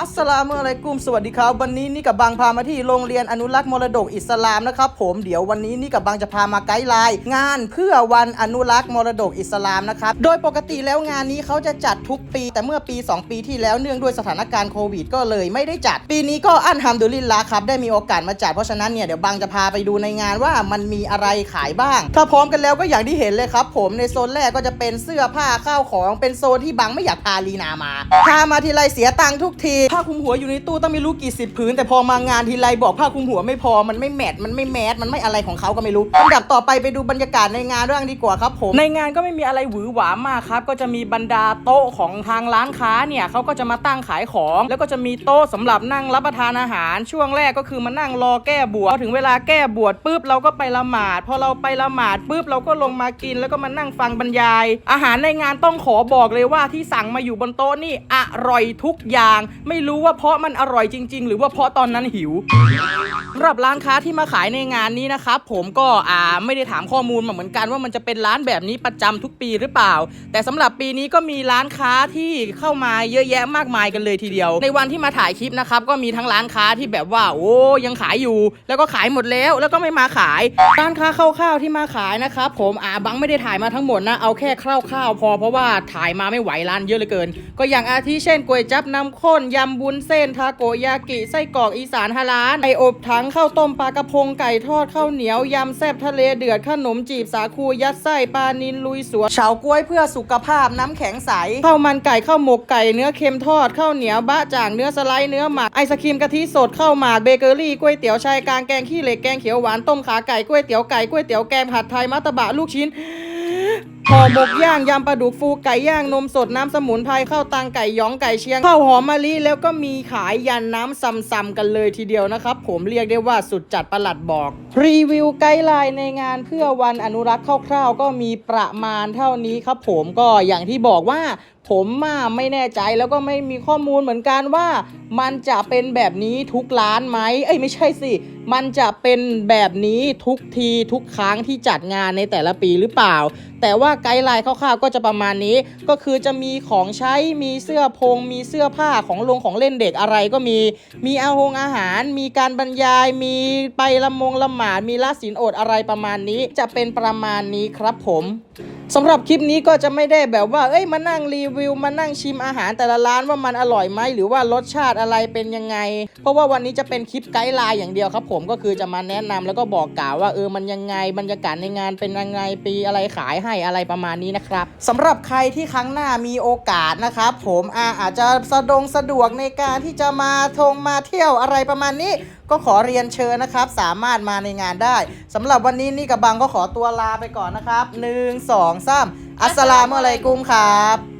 อัสสลามุอะลัยกุมสวัสดีครับวันนี้นี่กับบังพามาที่โรงเรียนอนุรักษ์มรดกอิสลามนะครับผมเดี๋ยววันนี้นี่กับบังจะพามาไกด์ไลน์งานเพื่อวันอนุรักษ์มรดกอิสลามนะครับโดยปกติแล้วงานนี้เขาจะจัดทุกปี แต่เมื่อปี 2 ปีที่แล้วเนื่องด้วยสถานการณ์โควิด ก็เลยไม่ได้จัด ปีนี้ก็อันฮัมดุลิลละครับได้มีโอกาสมาจัดเพราะฉะนั้นเนี่ยเดี๋ยวบังจะพาไปดูในงานว่ามันมีอะไรขายบ้าง ถ้าพร้อมกันแล้วก็อย่างที่เห็นเลยครับ ผมในโซนแรกก็จะเป็นเสื้อผ้าข้าวของเป็นโซนที่บังไม่อยากพาลีนามาพามาทีไรเสียตังค์ทุกทีผ้าคลุมหัวอยู่ในตู้ต้องไม่รู้กี่สิบผืน แต่พอมางานทีไรบอกผ้าคลุมหัวไม่พอมันไม่แมทมันไม่แมสมันไม่อะไรของเขาก็ไม่รู้ลำดับต่อไปไปดูบรรยากาศในงานเรื่องดีกว่าครับผมในงานก็ไม่มีอะไรหวือหวามากครับก็จะมีบรรดาโต๊ะของทางร้านค้าเนี่ยเขาก็จะมาตั้งขายของ แล้วก็จะมีโต๊ะสำหรับนั่งรับประทานอาหาร ช่วงแรกก็คือมานั่งรอแก้บวชพอถึงเวลาแก้บวชปุ๊บเราก็ไปละหมาดพอเราไปละหมาดปุ๊บเราก็ลงมากิน แล้วก็มานั่งฟังบรรยาย อาหารในงานต้องขอบอกเลยว่าที่สั่งมาอยู่บนโต๊ะนี่อร่อยทุกอย่างไไม่รู้ว่าเพราะมันอร่อยจริง ๆ หรือว่าเพราะตอนนั้นหิวสำหรับร้านค้าที่มาขายในงานนี้นะครับผมก็อ่าไม่ได้ถามข้อมูลมาเหมือนกันว่ามันจะเป็นร้านแบบนี้ประจำทุกปีหรือเปล่า แต่สำหรับปีนี้ก็มีร้านค้าที่เข้ามาเยอะแยะมากมายกันเลยทีเดียว ในวันที่มาถ่ายคลิปนะครับก็มีทั้งร้านค้าที่แบบว่าโอ้ยังขายอยู่ แล้วก็ขายหมดแล้ว แล้วก็ไม่มาขายร้านค้าคร่าวๆที่มาขายนะครับผมอ่าบังไม่ได้ถ่ายมาทั้งหมดนะเอาแค่คร่าวๆพอเพราะว่าถ่ายมาไม่ไหวร้านเยอะเหลือเกิน ก็อย่างอาทิเช่นก๋วยจับน้ำข้นยำบุญเส้นทาโกยากิไส้กรอกอีสานฮาลานไออบถังข้าวต้มปลากระพงไก่ทอดข้าวเหนียวยำแซ่บทะเลเดือดขนมจีบสาคูยัดไส้ปลานินลุยสวนเฉาก้วยเพื่อสุขภาพน้ำแข็งใสข้าวมันไก่ข้าวหมกไก่เนื้อเค็มทอดข้าวเหนียวบะจ่างเนื้อสไลด์เนื้อหมักไอศครีมกะทิสดข้าวหมากเบเกอรี่ก๋วยเตี๋ยวชายกลางแกงขี้เหล็กแกงเขียวหวานต้มขาไก่ก๋วยเตี๋ยวไก่ก๋วยเตี๋ยวแกงผัดไทยมัตตบะลูกชิ้น ห่อหมกย่างยำปลาดุกฟูไก่ย่างนมสดน้ำสมุนไพรข้าวตังไก่ย้องไก่เชียงข้าวหอมมะลิแล้วก็มีขายยันน้ำซำๆกันเลยทีเดียวนะครับ ผมเรียกได้ว่าสุดจัดประหลัดบอก รีวิวไกด์ไลน์ในงานเพื่อวันอนุรักษ์คร่าวๆ ก็มีประมาณเท่านี้ครับ ผมก็อย่างที่บอกว่าผมมาไม่แน่ใจแล้วก็ไม่มีข้อมูลเหมือนกันว่า มันจะเป็นแบบนี้ทุกร้านไหมเอ้ยไม่ใช่สิ มันจะเป็นแบบนี้ทุกทีทุกครั้งที่จัดงานในแต่ละปีหรือเปล่า แต่ว่าไกด์ไลน์คร่าวๆก็จะประมาณนี้ ก็คือจะมีของใช้มีเสื้อพง มีเสื้อผ้าของลงของเล่นเด็กอะไรก็มี มีอาหงอาหาร มีการบรรยาย มีไปละมงละหมาดมีละศีลอดอะไรประมาณนี้ จะเป็นประมาณนี้ครับผม สำหรับคลิปนี้ก็จะไม่ได้แบบว่า เอ้ยมานั่งรีวิวมานั่งชิมอาหารแต่ละร้านว่ามันอร่อยไหมหรือว่ารสชาติอะไรเป็นยังไง เพราะว่าวันนี้จะเป็นคลิปไกด์ไลน์อย่างเดียวครับ ผมก็คือจะมาแนะนำแล้วก็บอกกล่าวว่าเออมันยังไงบรรยากาศในงานเป็นยังไงปีอะไรขายให้อะไรประมาณนี้นะครับสำหรับใครที่ครั้งหน้ามีโอกาสนะครับผมอาอาจจะสะดงสะดวกในการที่จะมาทงมาเที่ยวอะไรประมาณนี้ ก็ขอเรียนเชิญนะครับ สามารถมาในงานได้สำหรับวันนี้นี่กับบังก็ขอตัวลาไปก่อนนะครับหนึ่งสองสามอัสสลามุอะลัยกุมครับ